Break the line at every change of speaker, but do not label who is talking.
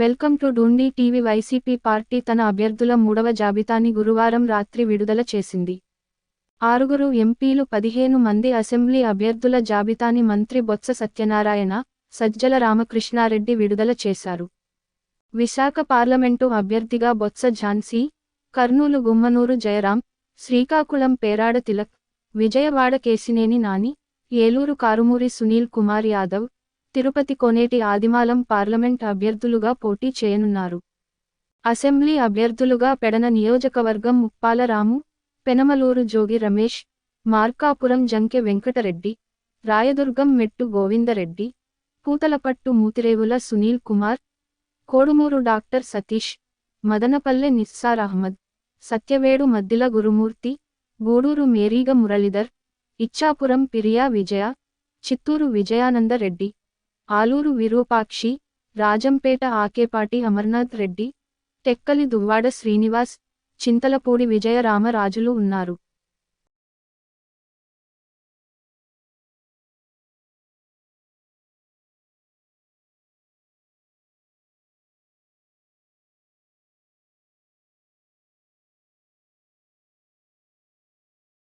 Welcome to Dundi TV YCP party తన అభ్యర్థుల మూడవ జాబితాని గురువారం రాత్రి విడుదల చేసింది. ఆరుగురు ఎంపీలు పదిహేను మంది అసెంబ్లీ అభ్యర్థుల జాబితాని మంత్రి బొత్స సత్యనారాయణ సజ్జల రామకృష్ణారెడ్డి విడుదల చేశారు. విశాఖ పార్లమెంటు అభ్యర్థిగా బొత్స ఝాన్సీ కర్నూలు గుమ్మనూరు జయరాం శ్రీకాకుళం పేరాడ తిలక్ విజయవాడ కేసినేని నాని ఏలూరు కారుమూరి సునీల్ కుమార్ యాదవ్ తిరుపతి కోనేటి ఆదిమాలం పార్లమెంట్ అభ్యర్థులుగా పోటీ చేయనున్నారు. అసెంబ్లీ అభ్యర్థులుగా పెడన నియోజకవర్గం ముప్పాలరాము పెనమలూరు జోగి రమేష్ మార్కాపురం జంకె వెంకటరెడ్డి రాయదుర్గం మెట్టు గోవిందరెడ్డి పూతలపట్టు మూతిరేవుల సునీల్ కుమార్ కోడుమూరు డాక్టర్ సతీష్ మదనపల్లె నిస్సార్ అహ్మద్ సత్యవేడు మద్దిల గురుమూర్తి గూడూరు మేరీగ మురళీధర్ ఇచ్చాపురం పిరియా విజయ చిత్తూరు విజయానందరెడ్డి ఆలూరు విరూపాక్షి రాజంపేట ఆకేపాటి అమర్నాథ్ రెడ్డి టెక్కలి దువ్వాడ శ్రీనివాస్ చింతలపూడి విజయరామరాజులు ఉన్నారు.